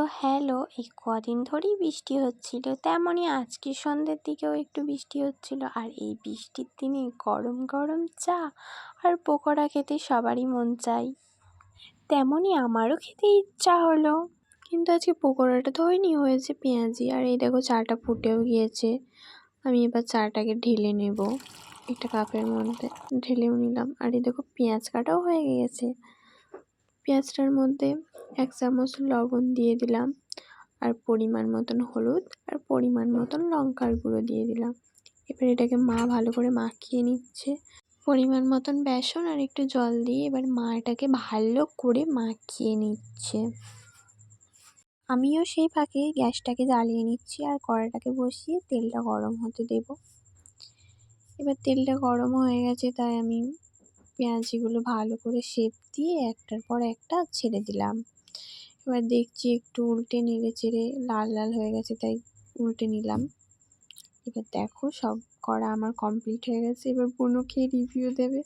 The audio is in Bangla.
তো হ্যালো, এই কদিন ধরেই বৃষ্টি হচ্ছিল। তেমনই আজকে সন্ধ্যের দিকেও একটু বৃষ্টি হচ্ছিল। আর এই বৃষ্টির দিনে গরম গরম চা আর পকোড়া খেতে সবারই মন চাই। তেমনই আমারও খেতে ইচ্ছা হলো। কিন্তু আজকে পকোড়াটা তো হয়নি, হয়েছে পেঁয়াজি। আর এই দেখো চাটা ফুটেও গিয়েছে। আমি এবার চাটাকে ঢেলে নেব। একটা কাপের মধ্যে ঢেলেও নিলাম। আর এই দেখো পেঁয়াজ কাটাও হয়ে গিয়েছে পেঁয়াজটার মধ্যে এক চামচ লবণ দিয়ে দিলাম। আর পরিমাণ মতন হলুদ আর পরিমাণ মতন লঙ্কার গুঁড়ো দিয়ে দিলাম। এবার এটাকে মা ভালো করে মাখিয়ে নিচ্ছে। পরিমাণ মতন বেসন আর একটু জল দিয়ে এবার মা এটাকে ভালো করে মাখিয়ে নিচ্ছে। আমিও সেই ফাঁকে গ্যাসটাকে জ্বালিয়ে নিচ্ছি আর কড়াটাকে বসিয়ে তেলটা গরম হতে দেব। এবার তেলটা গরম হয়ে গেছে, তাই আমি পেঁয়াজিগুলো ভালো করে শেপ দিয়ে একটার পর একটা ছেড়ে দিলাম। এবার দেখছি একটু উল্টে নেড়ে চেড়ে লাল লাল হয়ে গেছে, তাই উল্টে নিলাম। এবার দেখো সব করা আমার কমপ্লিট হয়ে গেছে। এবার বোনকে রিভিউ দেবে?